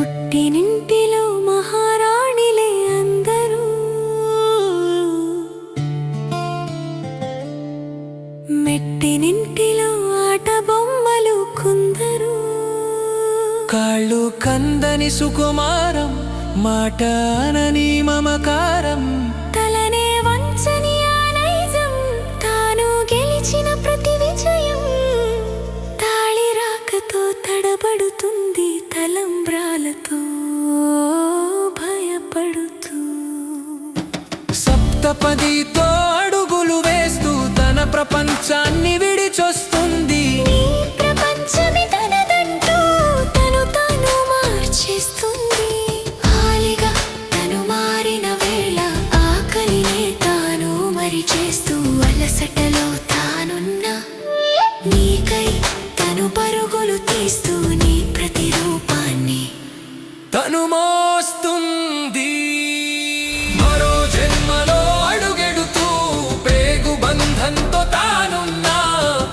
పుట్టినింటిలో మహారాణిలే అందరూ. మెట్టినింటిలో ఆట బొమ్మలు కుందరు. కాళ్ళు కందని సుకుమారం మాట అనని మమకారం. తలంబ్రాలతో భయపడుతూ. సప్తపదితో అడుగులు వేస్తూ తన ప్రపంచాన్ని విడిచొస్తుంది. ప్రపంచమి తనదంటూ తను తాను మార్చేస్తుంది. హాలిగా తను మారిన వేళ ఆకలినే తాను మరి చేస్తూ అలసటలో తానున్న నీకై తను పరుగులు తీస్తూ నీ ప్రతిరూపాన్ని తను మోస్తుంది మరో జన్మలో అడుగెడుతూ పేగు బంధంతో తానున్నా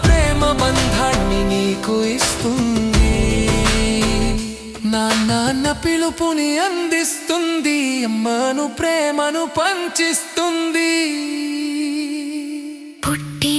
ప్రేమ బంధాన్ని నీకు ఇస్తుంది. నా నాన్న పిలుపుని అందిస్తుంది అమ్మను ప్రేమను పంచిస్తుంది. పుట్టి